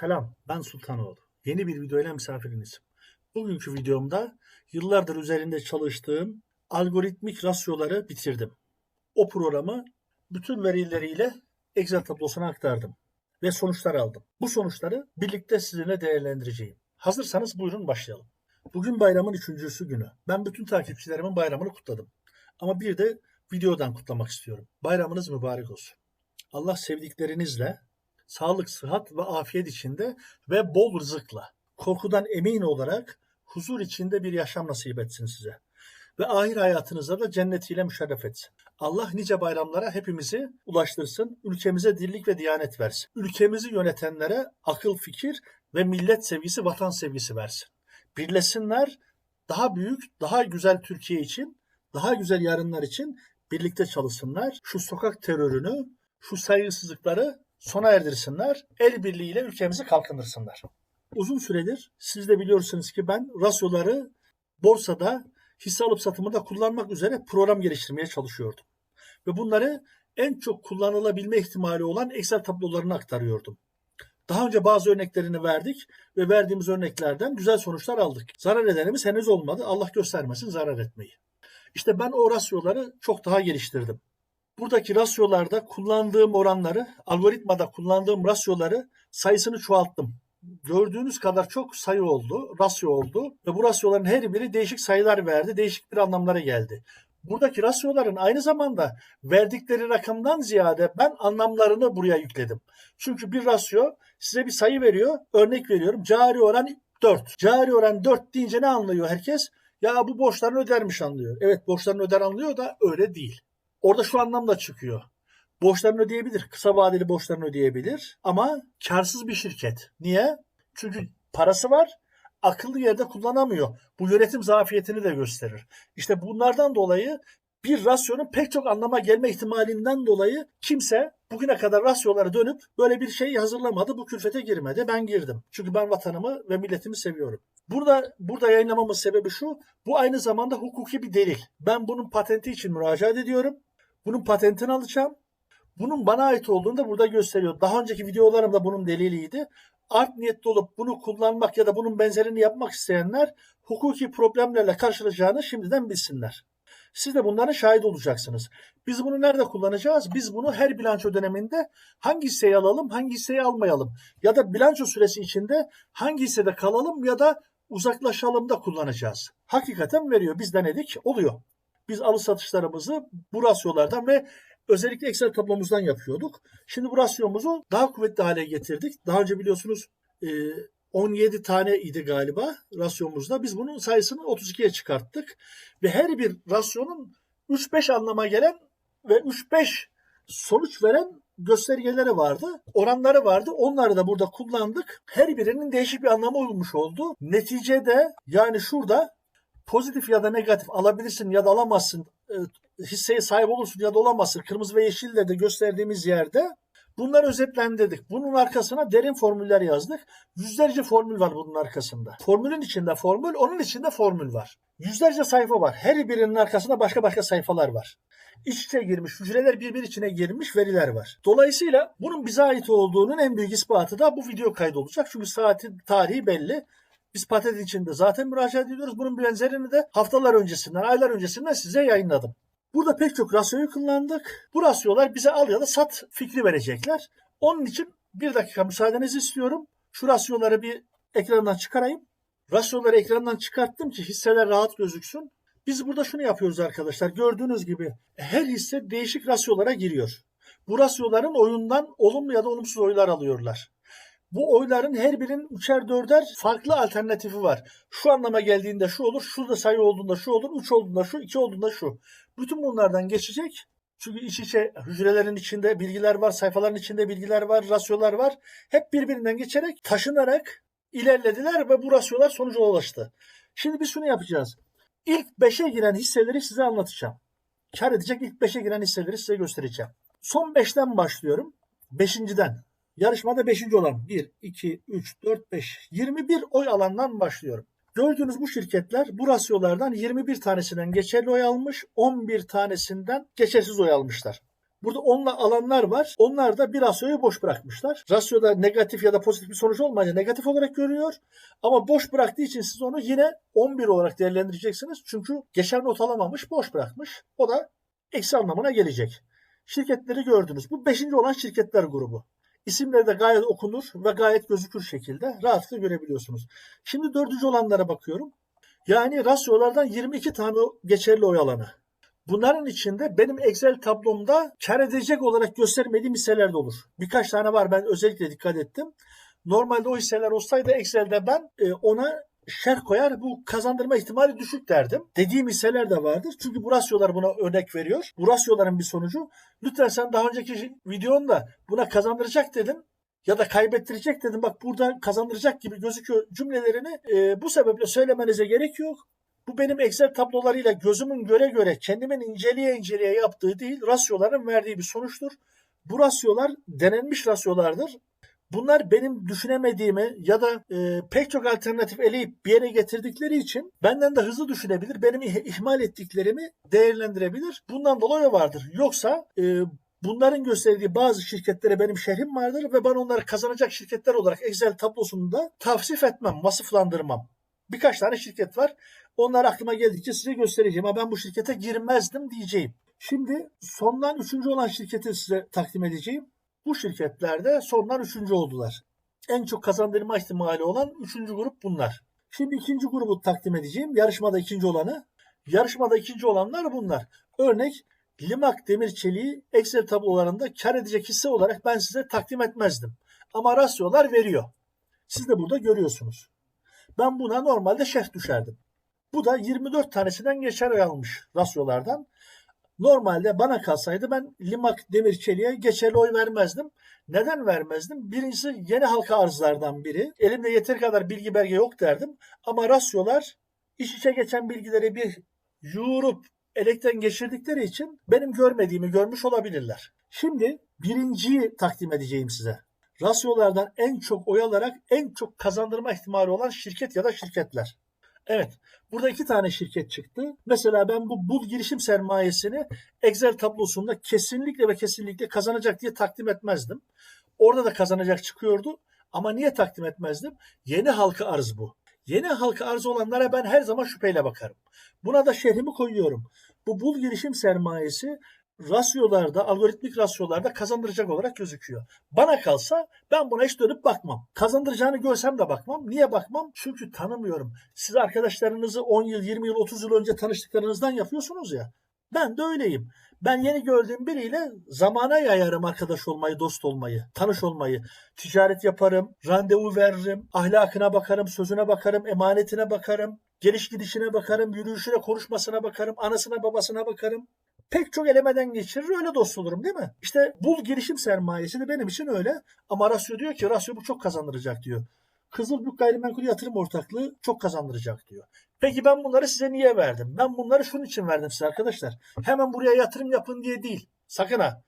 Selam, ben Sultanoğlu. Yeni bir videoyla misafirinizim. Bugünkü videomda yıllardır üzerinde çalıştığım algoritmik rasyoları bitirdim. O programı bütün verileriyle Excel tablosuna aktardım ve sonuçlar aldım. Bu sonuçları birlikte sizinle değerlendireceğim. Hazırsanız buyurun başlayalım. Bugün bayramın üçüncüsü günü. Ben bütün takipçilerimin bayramını kutladım. Ama bir de videodan kutlamak istiyorum. Bayramınız mübarek olsun. Allah sevdiklerinizle sağlık, sıhhat ve afiyet içinde ve bol rızıkla, korkudan emin olarak huzur içinde bir yaşam nasip etsin size. Ve ahir hayatınızda da cennetiyle müşerref etsin. Allah nice bayramlara hepimizi ulaştırsın, ülkemize dirlik ve diyanet versin. Ülkemizi yönetenlere akıl, fikir ve millet sevgisi, vatan sevgisi versin. Birleşsinler, daha büyük, daha güzel Türkiye için, daha güzel yarınlar için birlikte çalışsınlar. Şu sokak terörünü, şu saygısızlıkları sona erdirsinler. El birliğiyle ülkemizi kalkındırsınlar. Uzun süredir siz de biliyorsunuz ki ben rasyoları borsada hisse alıp satımında kullanmak üzere program geliştirmeye çalışıyordum. Ve bunları en çok kullanılabilme ihtimali olan Excel tablolarına aktarıyordum. Daha önce bazı örneklerini verdik ve verdiğimiz örneklerden güzel sonuçlar aldık. Zarar edenimiz henüz olmadı. Allah göstermesin zarar etmeyi. İşte ben o rasyoları çok daha geliştirdim. Buradaki rasyolarda kullandığım oranları, algoritmada kullandığım rasyoları sayısını çoğalttım. Gördüğünüz kadar çok sayı oldu, rasyo oldu ve bu rasyoların her biri değişik sayılar verdi, değişik bir anlamlara geldi. Buradaki rasyoların aynı zamanda verdikleri rakamdan ziyade ben anlamlarını buraya yükledim. Çünkü bir rasyo size bir sayı veriyor, örnek veriyorum. Cari oran 4. Cari oran 4 deyince ne anlıyor herkes? Ya bu borçlarını ödermiş anlıyor. Evet borçlarını öder anlıyor da öyle değil. Orada şu anlamda çıkıyor. Borçlarını ödeyebilir. Kısa vadeli borçlarını ödeyebilir. Ama karsız bir şirket. Niye? Çünkü parası var. Akıllı yerde kullanamıyor. Bu yönetim zafiyetini de gösterir. İşte bunlardan dolayı bir rasyonun pek çok anlama gelme ihtimalinden dolayı kimse bugüne kadar rasyolara dönüp böyle bir şey hazırlamadı. Bu külfete girmedi. Ben girdim. Çünkü ben vatanımı ve milletimi seviyorum. Burada burada yayınlamamın sebebi şu. Bu aynı zamanda hukuki bir delil. Ben bunun patenti için müracaat ediyorum. Bunun patentini alacağım. Bunun bana ait olduğunu da burada gösteriyor. Daha önceki videolarımda bunun deliliydi. Art niyetli olup bunu kullanmak ya da bunun benzerini yapmak isteyenler hukuki problemlerle karşılaşacağını şimdiden bilsinler. Siz de bunların şahit olacaksınız. Biz bunu nerede kullanacağız? Biz bunu her bilanço döneminde hangi hisseyi alalım, hangi hisseyi almayalım ya da bilanço süresi içinde hangi hissede kalalım ya da uzaklaşalım da kullanacağız. Hakikaten veriyor. Biz denedik, oluyor. Biz alış satışlarımızı bu rasyolardan ve özellikle Excel tablomuzdan yapıyorduk. Şimdi bu rasyomuzu daha kuvvetli hale getirdik. Daha önce biliyorsunuz 17 tane idi galiba rasyomuzda. Biz bunun sayısını 32'ye çıkarttık. Ve her bir rasyonun 3-5 anlama gelen ve 3-5 sonuç veren göstergeleri vardı. Oranları vardı. Onları da burada kullandık. Her birinin değişik bir anlamı olmuş oldu. Neticede yani şurada pozitif ya da negatif alabilirsin ya da alamazsın. E, hisseye sahip olursun ya da olamazsın. Kırmızı ve yeşille de gösterdiğimiz yerde Bunları özetlendirdik. Bunun arkasına derin formüller yazdık. Yüzlerce formül var bunun arkasında. Formülün içinde formül, onun içinde formül var. Yüzlerce sayfa var. Her birinin arkasında başka başka sayfalar var. İç içe girmiş, hücreler birbir içine girmiş veriler var. Dolayısıyla bunun bize ait olduğunun en büyük ispatı da bu video kaydı olacak. Çünkü saatin tarihi belli. Biz patent içinde zaten müracaat ediyoruz. Bunun benzerini de haftalar öncesinden, aylar öncesinden size yayınladım. Burada pek çok rasyoyu kullandık. Bu rasyolar bize al ya da sat fikri verecekler. Onun için bir dakika müsaadenizi istiyorum. Şu rasyoları bir ekrandan çıkarayım. Rasyoları ekrandan çıkarttım ki hisseler rahat gözüksün. Biz burada şunu yapıyoruz arkadaşlar. Gördüğünüz gibi her hisse değişik rasyolara giriyor. Bu rasyoların oyundan olumlu ya da olumsuz oylar alıyorlar. Bu oyların her birinin üçer dörder farklı alternatifi var. Şu anlama geldiğinde şu olur, şurada sayı olduğunda şu olur, üç olduğunda şu, iki olduğunda şu. Bütün bunlardan geçecek. Çünkü iç içe hücrelerin içinde bilgiler var, sayfaların içinde bilgiler var, rasyolar var. Hep birbirinden geçerek, taşınarak ilerlediler ve bu rasyolar sonuca ulaştı. Şimdi biz şunu yapacağız. İlk 5'e giren hisseleri size anlatacağım. Kar edecek ilk 5'e giren hisseleri size göstereceğim. Son 5'ten başlıyorum. 5.den. Yarışmada 5. olan 1, 2, 3, 4, 5, 21 oy alandan başlıyorum. Gördüğünüz bu şirketler bu rasyolardan 21 tanesinden geçerli oy almış, 11 tanesinden geçersiz oy almışlar. Burada onunla alanlar var. Onlar da bir rasyoyu boş bırakmışlar. Rasyoda negatif ya da pozitif bir sonuç olmayınca negatif olarak görüyor. Ama boş bıraktığı için siz onu yine 11 olarak değerlendireceksiniz. Çünkü geçer not alamamış, boş bırakmış. O da eksi anlamına gelecek. Şirketleri gördünüz. Bu 5. olan şirketler grubu. İsimleri de gayet okunur ve gayet gözükür şekilde rahatlıkla görebiliyorsunuz. Şimdi dördüncü olanlara bakıyorum. Yani rasyolardan 22 tane geçerli oy alanı. Bunların içinde benim Excel tablomda kar edecek olarak göstermediğim hisseler de olur. Birkaç tane var ben özellikle dikkat ettim. Normalde o hisseler olsaydı Excel'de ben e, ona şer koyar bu kazandırma ihtimali düşük derdim. Dediğim hisseler de vardır. Çünkü bu rasyolar buna örnek veriyor. Bu rasyoların bir sonucu. Lütfen sen daha önceki videonda buna kazandıracak dedim ya da kaybettirecek dedim. Bak burada kazandıracak gibi gözüküyor cümlelerini e, bu sebeple söylemenize gerek yok. Bu benim Excel tablolarıyla gözümün göre göre kendimin inceleye inceleye yaptığı değil, rasyoların verdiği bir sonuçtur. Bu rasyolar denenmiş rasyolardır. Bunlar benim düşünemediğimi ya da e, pek çok alternatif eleyip bir yere getirdikleri için benden de hızlı düşünebilir. Benim ih- ihmal ettiklerimi değerlendirebilir. Bundan dolayı vardır. Yoksa e, bunların gösterdiği bazı şirketlere benim şerhim vardır ve ben onları kazanacak şirketler olarak Excel tablosunda tavsif etmem, vasıflandırmam. Birkaç tane şirket var. Onlar aklıma geldikçe size göstereceğim. Ama ben bu şirkete girmezdim diyeceğim. Şimdi sondan üçüncü olan şirketi size takdim edeceğim. Bu şirketlerde sondan üçüncü oldular. En çok kazandırma ihtimali olan üçüncü grup bunlar. Şimdi ikinci grubu takdim edeceğim. Yarışmada ikinci olanı. Yarışmada ikinci olanlar bunlar. Örnek Limak Demir Çeliği Excel tablolarında kar edecek hisse olarak ben size takdim etmezdim. Ama rasyolar veriyor. Siz de burada görüyorsunuz. Ben buna normalde şerh düşerdim. Bu da 24 tanesinden geçer almış rasyolardan. Normalde bana kalsaydı ben Limak Demirçeli'ye geçerli oy vermezdim. Neden vermezdim? Birincisi yeni halka arzlardan biri. Elimde yeteri kadar bilgi belge yok derdim. Ama rasyolar iş içe geçen bilgileri bir yoğurup elekten geçirdikleri için benim görmediğimi görmüş olabilirler. Şimdi birinciyi takdim edeceğim size. Rasyolardan en çok oy alarak en çok kazandırma ihtimali olan şirket ya da şirketler. Evet, burada iki tane şirket çıktı. Mesela ben bu bul girişim sermayesini Excel tablosunda kesinlikle ve kesinlikle kazanacak diye takdim etmezdim. Orada da kazanacak çıkıyordu. Ama niye takdim etmezdim? Yeni halka arz bu. Yeni halka arz olanlara ben her zaman şüpheyle bakarım. Buna da şehrimi koyuyorum. Bu bul girişim sermayesi rasyolarda, algoritmik rasyolarda kazandıracak olarak gözüküyor. Bana kalsa ben buna hiç dönüp bakmam. Kazandıracağını görsem de bakmam. Niye bakmam? Çünkü tanımıyorum. Siz arkadaşlarınızı 10 yıl, 20 yıl, 30 yıl önce tanıştıklarınızdan yapıyorsunuz ya. Ben de öyleyim. Ben yeni gördüğüm biriyle zamana yayarım arkadaş olmayı, dost olmayı, tanış olmayı. Ticaret yaparım, randevu veririm, ahlakına bakarım, sözüne bakarım, emanetine bakarım, geliş gidişine bakarım, yürüyüşüne, konuşmasına bakarım, anasına babasına bakarım pek çok elemeden geçirir öyle dost olurum değil mi? İşte bul girişim sermayesi de benim için öyle. Ama Rasyo diyor ki Rasyo bu çok kazandıracak diyor. Kızılbük Gayrimenkul Yatırım Ortaklığı çok kazandıracak diyor. Peki ben bunları size niye verdim? Ben bunları şunun için verdim size arkadaşlar. Hemen buraya yatırım yapın diye değil. Sakın ha.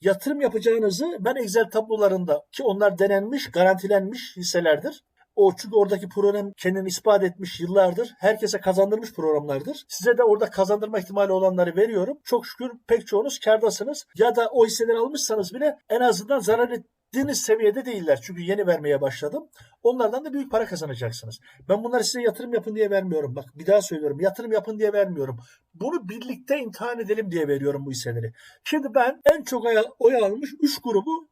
Yatırım yapacağınızı ben Excel tablolarında ki onlar denenmiş, garantilenmiş hisselerdir. O çünkü oradaki program kendini ispat etmiş yıllardır. Herkese kazandırmış programlardır. Size de orada kazandırma ihtimali olanları veriyorum. Çok şükür pek çoğunuz kardasınız. Ya da o hisseleri almışsanız bile en azından zarar ettiğiniz seviyede değiller. Çünkü yeni vermeye başladım. Onlardan da büyük para kazanacaksınız. Ben bunları size yatırım yapın diye vermiyorum. Bak bir daha söylüyorum. Yatırım yapın diye vermiyorum. Bunu birlikte imtihan edelim diye veriyorum bu hisseleri. Şimdi ben en çok oy almış 3 grubu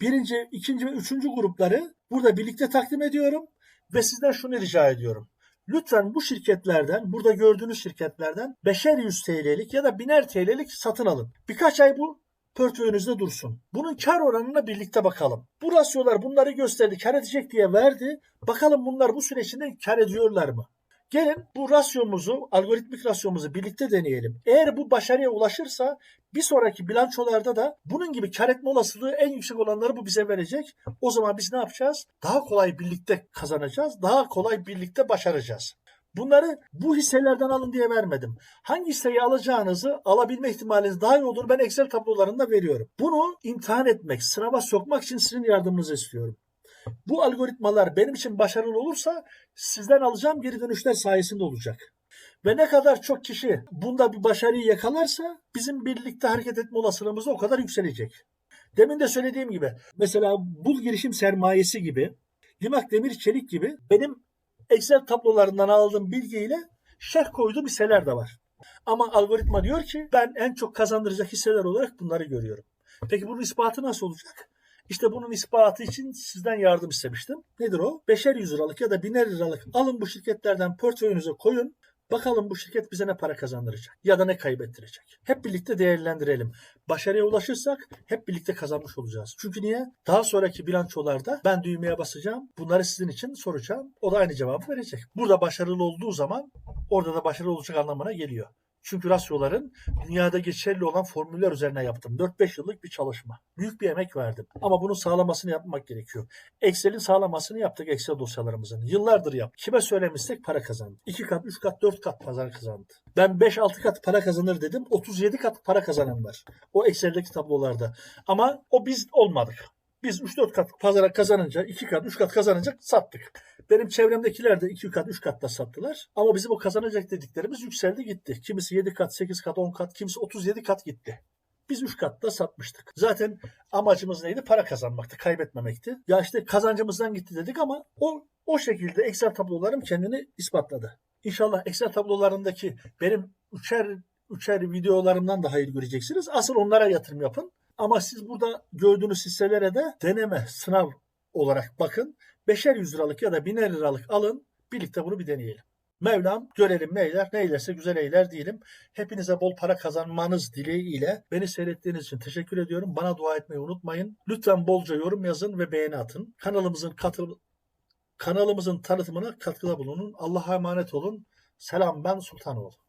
birinci, ikinci ve üçüncü grupları burada birlikte takdim ediyorum ve sizden şunu rica ediyorum. Lütfen bu şirketlerden, burada gördüğünüz şirketlerden beşer yüz TL'lik ya da biner TL'lik satın alın. Birkaç ay bu portföyünüzde dursun. Bunun kar oranına birlikte bakalım. Bu rasyolar bunları gösterdi, kar edecek diye verdi. Bakalım bunlar bu süreçte kar ediyorlar mı? Gelin bu rasyomuzu, algoritmik rasyomuzu birlikte deneyelim. Eğer bu başarıya ulaşırsa bir sonraki bilançolarda da bunun gibi kar etme olasılığı en yüksek olanları bu bize verecek. O zaman biz ne yapacağız? Daha kolay birlikte kazanacağız. Daha kolay birlikte başaracağız. Bunları bu hisselerden alın diye vermedim. Hangi hisseyi alacağınızı alabilme ihtimaliniz daha iyi olur. Ben Excel tablolarında veriyorum. Bunu imtihan etmek, sınava sokmak için sizin yardımınızı istiyorum. Bu algoritmalar benim için başarılı olursa sizden alacağım geri dönüşler sayesinde olacak. Ve ne kadar çok kişi bunda bir başarıyı yakalarsa bizim birlikte hareket etme olasılığımız o kadar yükselecek. Demin de söylediğim gibi mesela bul girişim sermayesi gibi, limak demir çelik gibi benim Excel tablolarından aldığım bilgiyle şerh koyduğum hisseler de var. Ama algoritma diyor ki ben en çok kazandıracak hisseler olarak bunları görüyorum. Peki bunun ispatı nasıl olacak? İşte bunun ispatı için sizden yardım istemiştim. Nedir o? Beşer yüz liralık ya da biner liralık alın bu şirketlerden portföyünüze koyun. Bakalım bu şirket bize ne para kazandıracak ya da ne kaybettirecek. Hep birlikte değerlendirelim. Başarıya ulaşırsak hep birlikte kazanmış olacağız. Çünkü niye? Daha sonraki bilançolarda ben düğmeye basacağım. Bunları sizin için soracağım. O da aynı cevabı verecek. Burada başarılı olduğu zaman orada da başarılı olacak anlamına geliyor. Çünkü rasyoların dünyada geçerli olan formüller üzerine yaptım. 4-5 yıllık bir çalışma. Büyük bir emek verdim. Ama bunun sağlamasını yapmak gerekiyor. Excel'in sağlamasını yaptık Excel dosyalarımızın. Yıllardır yap. Kime söylemişsek para kazandı. 2 kat, 3 kat, 4 kat pazar kazandı. Ben 5-6 kat para kazanır dedim. 37 kat para kazanan var. O Excel'deki tablolarda. Ama o biz olmadık. Biz 3-4 kat pazara kazanınca, 2 kat, 3 kat kazanınca sattık. Benim çevremdekiler de 2 kat, 3 katta sattılar. Ama bizim o kazanacak dediklerimiz yükseldi gitti. Kimisi 7 kat, 8 kat, 10 kat, kimisi 37 kat gitti. Biz 3 katta satmıştık. Zaten amacımız neydi? Para kazanmaktı, kaybetmemekti. Ya işte kazancımızdan gitti dedik ama o o şekilde Excel tablolarım kendini ispatladı. İnşallah Excel tablolarındaki benim üçer üçer videolarımdan da hayır göreceksiniz. Asıl onlara yatırım yapın. Ama siz burada gördüğünüz hisselere de deneme, sınav olarak bakın. Beşer yüz liralık ya da biner liralık alın. Birlikte bunu bir deneyelim. Mevlam görelim neyler, neylerse güzel eyler diyelim. Hepinize bol para kazanmanız dileğiyle beni seyrettiğiniz için teşekkür ediyorum. Bana dua etmeyi unutmayın. Lütfen bolca yorum yazın ve beğeni atın. Kanalımızın katıl kanalımızın tanıtımına katkıda bulunun. Allah'a emanet olun. Selam ben Sultanoğlu.